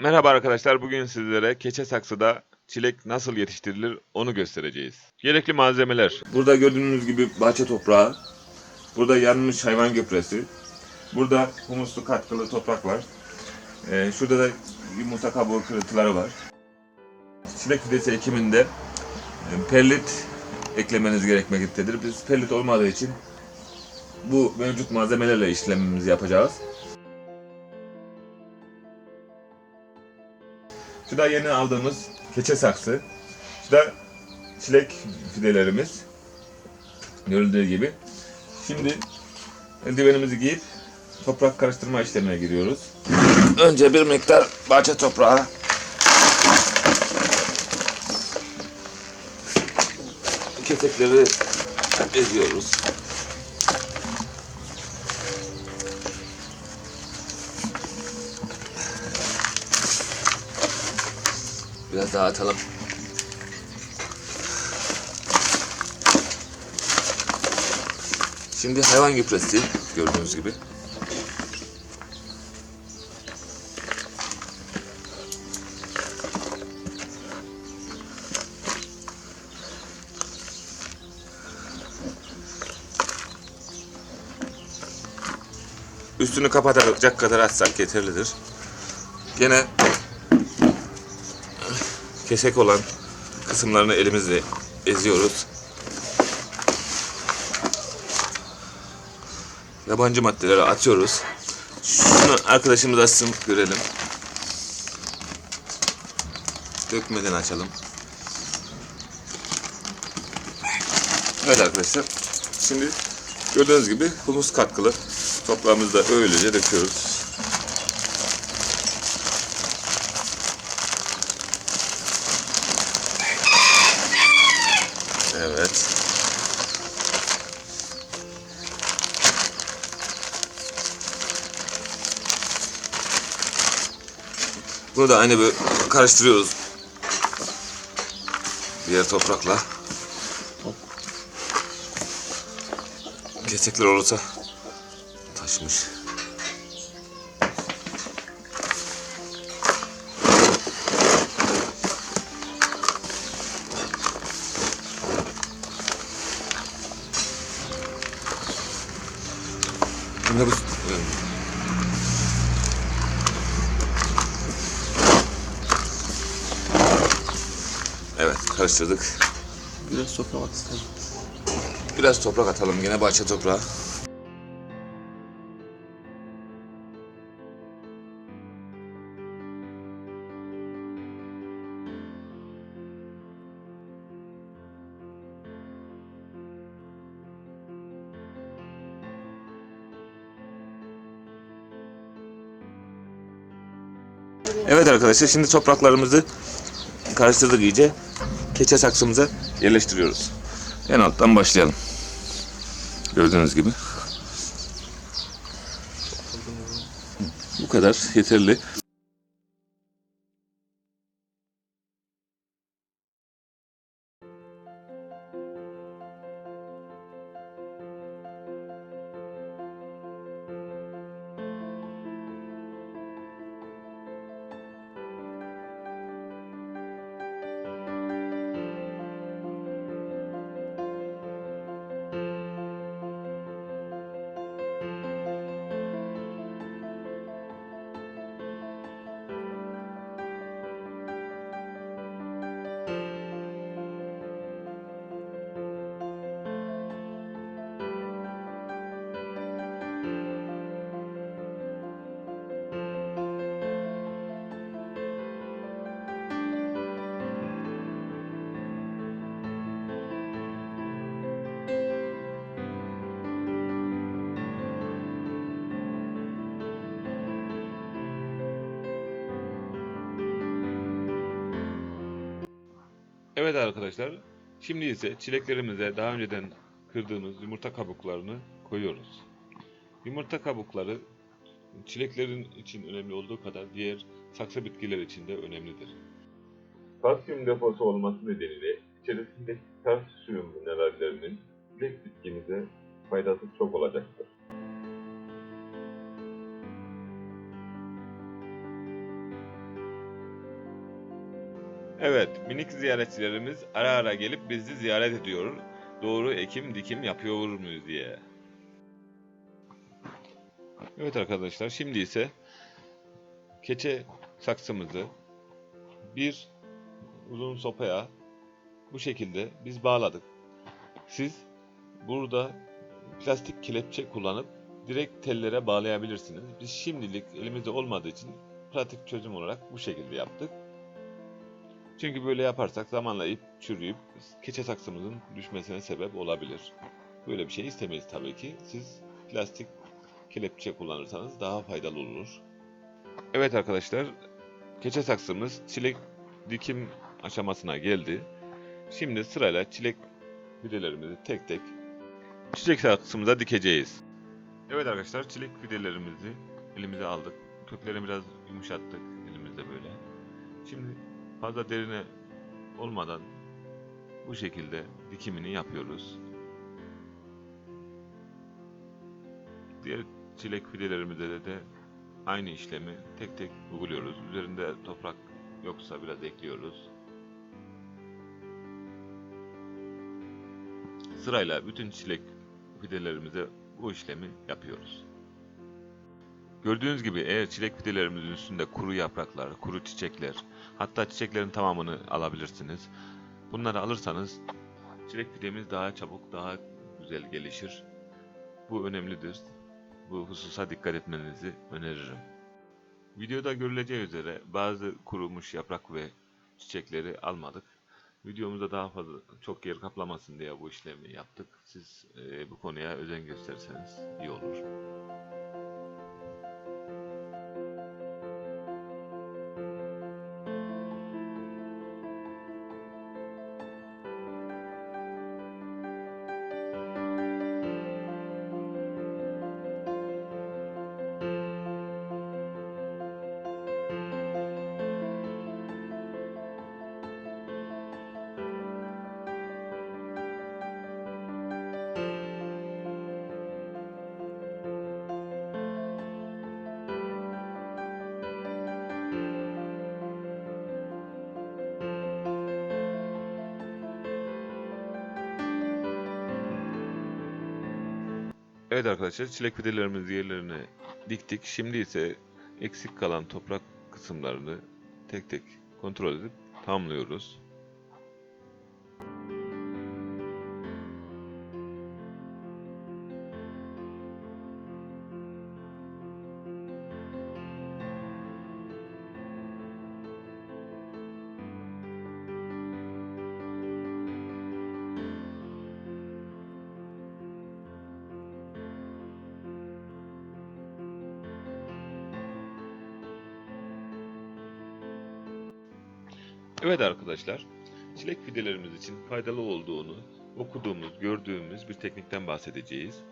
Merhaba arkadaşlar, bugün sizlere keçe saksıda çilek nasıl yetiştirilir onu göstereceğiz. Gerekli malzemeler. Burada gördüğünüz gibi bahçe toprağı, burada yanmış hayvan gübresi, burada humuslu katkılı toprak var. Ee, şurada da yumurta kabuğu kırıntıları var. Çilek fidesi ekiminde e, perlit eklemeniz gerekmektedir. Biz perlit olmadığı için bu mevcut malzemelerle işlemimizi yapacağız. Şu da yeni aldığımız keçe saksı. Şu da çilek fidelerimiz. Görüldüğü gibi. Şimdi eldivenimizi giyip toprak karıştırma işlemine giriyoruz. Önce bir miktar bahçe toprağı. Ketekleri eziyoruz. Biraz daha atalım. Şimdi hayvan gübresi gördüğünüz gibi. Üstünü kapatacak kadar atsak yeterlidir. Gene kesek olan kısımlarını elimizle eziyoruz. Yabancı maddeleri atıyoruz. Şunu arkadaşımız açsın görelim. Dökmeden açalım. Evet arkadaşlar. Şimdi gördüğünüz gibi humus katkılı toprağımızı da öylece döküyoruz. Evet. Bunu da aynı bir karıştırıyoruz. Diğer toprakla. Kesekler olursa Bu Evet karıştırdık. Biraz toplamak istedim. Biraz toprak atalım yine bahçe toprağı. Evet arkadaşlar şimdi topraklarımızı karıştırdık iyice. Keçe saksımıza yerleştiriyoruz. En alttan başlayalım. Gördüğünüz gibi. Bu kadar yeterli. Evet arkadaşlar, şimdi ise çileklerimize daha önceden kırdığımız yumurta kabuklarını koyuyoruz. Yumurta kabukları çileklerin için önemli olduğu kadar diğer saksı bitkiler için de önemlidir. Kalsiyum deposu olması nedeniyle içerisindeki kalsiyum minerallerinin çilek bitkimize faydası çok olacaktır. Evet, minik ziyaretçilerimiz ara ara gelip bizi ziyaret ediyor. Doğru ekim dikim yapıyor muyuz diye. Evet arkadaşlar, şimdi ise keçe saksımızı bir uzun sopaya bu şekilde biz bağladık. Siz burada plastik kelepçe kullanıp direkt tellere bağlayabilirsiniz. Biz şimdilik elimizde olmadığı için pratik çözüm olarak bu şekilde yaptık. Çünkü böyle yaparsak zamanla ip çürüyüp keçe saksımızın düşmesine sebep olabilir. Böyle bir şey istemeyiz tabii ki. Siz plastik kelepçe kullanırsanız daha faydalı olur. Evet arkadaşlar, keçe saksımız çilek dikim aşamasına geldi. Şimdi sırayla çilek fidelerimizi tek tek çiçek saksımıza dikeceğiz. Evet arkadaşlar, çilek fidelerimizi elimize aldık. Köklerini biraz yumuşattık elimizde böyle. Şimdi fazla derine olmadan bu şekilde dikimini yapıyoruz. Diğer çilek fidelerimize de, de aynı işlemi tek tek uyguluyoruz. Üzerinde toprak yoksa biraz ekliyoruz. Sırayla bütün çilek fidelerimize bu işlemi yapıyoruz. Gördüğünüz gibi eğer çilek fidelerimizin üstünde kuru yapraklar, kuru çiçekler, hatta çiçeklerin tamamını alabilirsiniz. Bunları alırsanız çilek fidemiz daha çabuk, daha güzel gelişir. Bu önemlidir. Bu hususa dikkat etmenizi öneririm. Videoda görüleceği üzere bazı kurumuş yaprak ve çiçekleri almadık. Videomuzda daha fazla çok yer kaplamasın diye bu işlemi yaptık. Siz e, bu konuya özen gösterseniz iyi olur. Evet arkadaşlar çilek fidelerimizi yerlerine diktik. Şimdi ise eksik kalan toprak kısımlarını tek tek kontrol edip tamamlıyoruz. Evet arkadaşlar, çilek fidelerimiz için faydalı olduğunu okuduğumuz, gördüğümüz bir teknikten bahsedeceğiz.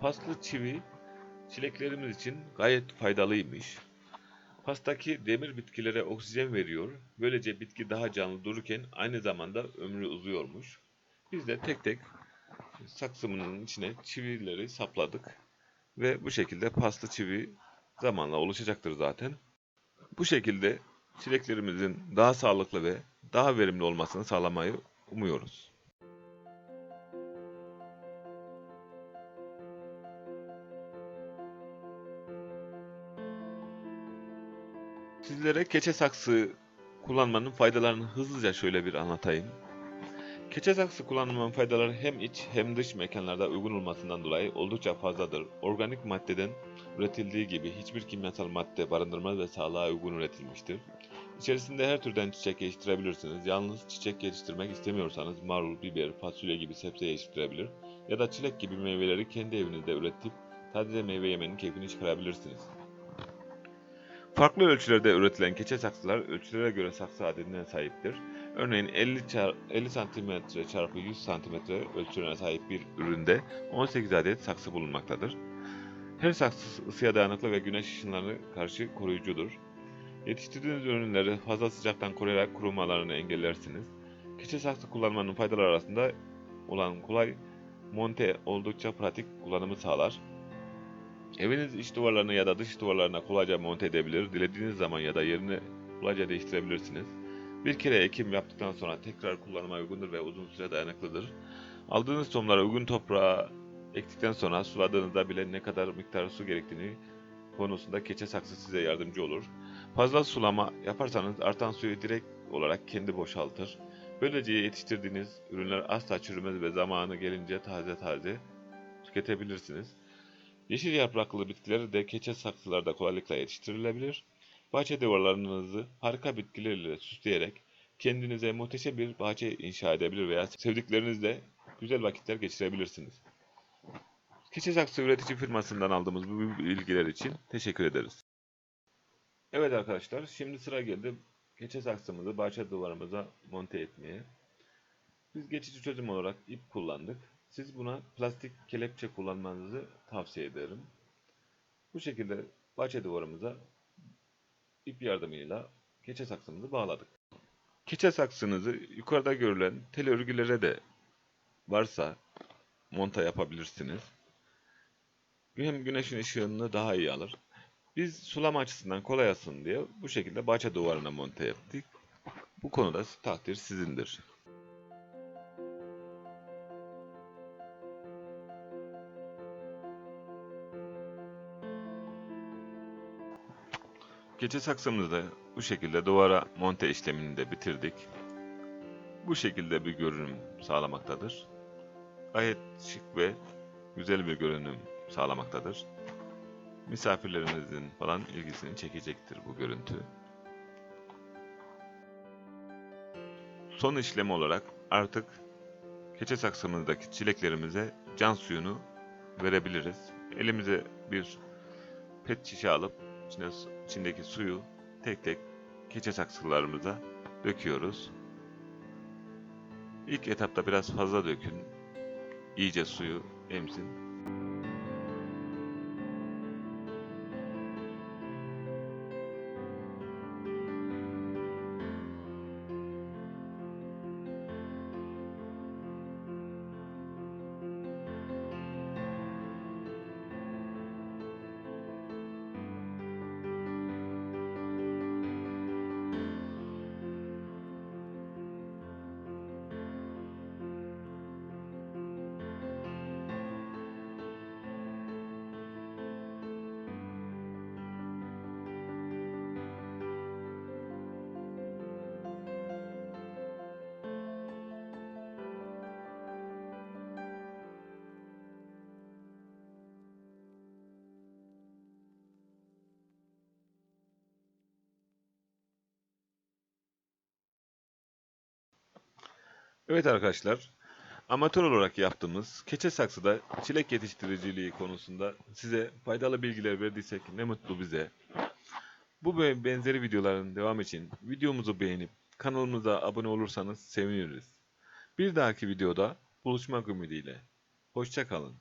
Paslı çivi çileklerimiz için gayet faydalıymış. Pastaki demir bitkilere oksijen veriyor. Böylece bitki daha canlı dururken aynı zamanda ömrü uzuyormuş. Biz de tek tek saksımının içine çivileri sapladık. Ve bu şekilde paslı çivi zamanla oluşacaktır zaten. Bu şekilde çileklerimizin daha sağlıklı ve daha verimli olmasını sağlamayı umuyoruz. Sizlere keçe saksı kullanmanın faydalarını hızlıca şöyle bir anlatayım. Keçe saksı kullanmanın faydaları hem iç hem dış mekanlarda uygun olmasından dolayı oldukça fazladır. Organik maddeden üretildiği gibi hiçbir kimyasal madde barındırmaz ve sağlığa uygun üretilmiştir. İçerisinde her türden çiçek yetiştirebilirsiniz. Yalnız çiçek yetiştirmek istemiyorsanız marul, biber, fasulye gibi sebze yetiştirebilir ya da çilek gibi meyveleri kendi evinizde üretip taze meyve yemenin keyfini çıkarabilirsiniz. Farklı ölçülerde üretilen keçe saksılar ölçülere göre saksı adedine sahiptir. Örneğin 50, çar 50 cm çarpı 100 cm ölçülerine sahip bir üründe 18 adet saksı bulunmaktadır. Her saksı ısıya dayanıklı ve güneş ışınlarına karşı koruyucudur. Yetiştirdiğiniz ürünleri fazla sıcaktan koruyarak kurumalarını engellersiniz. Keçe saksı kullanmanın faydaları arasında olan kolay monte oldukça pratik kullanımı sağlar. Eviniz iç duvarlarına ya da dış duvarlarına kolayca monte edebilir, dilediğiniz zaman ya da yerini kolayca değiştirebilirsiniz. Bir kere ekim yaptıktan sonra tekrar kullanıma uygundur ve uzun süre dayanıklıdır. Aldığınız tohumlara uygun toprağa ektikten sonra suladığınızda bile ne kadar miktar su gerektiğini konusunda keçe saksı size yardımcı olur. Fazla sulama yaparsanız artan suyu direkt olarak kendi boşaltır. Böylece yetiştirdiğiniz ürünler asla çürümez ve zamanı gelince taze taze tüketebilirsiniz. Yeşil yapraklı bitkiler de keçe saksılarda kolaylıkla yetiştirilebilir. Bahçe duvarlarınızı harika bitkilerle süsleyerek kendinize muhteşem bir bahçe inşa edebilir veya sevdiklerinizle güzel vakitler geçirebilirsiniz. Keçe saksı üretici firmasından aldığımız bu bilgiler için teşekkür ederiz. Evet arkadaşlar şimdi sıra geldi keçe saksımızı bahçe duvarımıza monte etmeye. Biz geçici çözüm olarak ip kullandık. Siz buna plastik kelepçe kullanmanızı tavsiye ederim. Bu şekilde bahçe duvarımıza ip yardımıyla keçe saksımızı bağladık. Keçe saksınızı yukarıda görülen tel örgülere de varsa monta yapabilirsiniz. Hem güneşin ışığını daha iyi alır. Biz sulama açısından kolay olsun diye bu şekilde bahçe duvarına monte yaptık. Bu konuda takdir sizindir. Keçe saksımızı da bu şekilde duvara monte işlemini de bitirdik. Bu şekilde bir görünüm sağlamaktadır. Gayet şık ve güzel bir görünüm sağlamaktadır. Misafirlerinizin falan ilgisini çekecektir bu görüntü. Son işlem olarak artık keçe saksımızdaki çileklerimize can suyunu verebiliriz. Elimize bir pet şişe alıp içine, içindeki suyu tek tek keçe saksılarımıza döküyoruz. İlk etapta biraz fazla dökün. İyice suyu emsin. Evet arkadaşlar, amatör olarak yaptığımız keçe saksıda çilek yetiştiriciliği konusunda size faydalı bilgiler verdiysek ne mutlu bize. Bu ve benzeri videoların devam için videomuzu beğenip kanalımıza abone olursanız seviniriz. Bir dahaki videoda buluşmak ümidiyle. Hoşçakalın.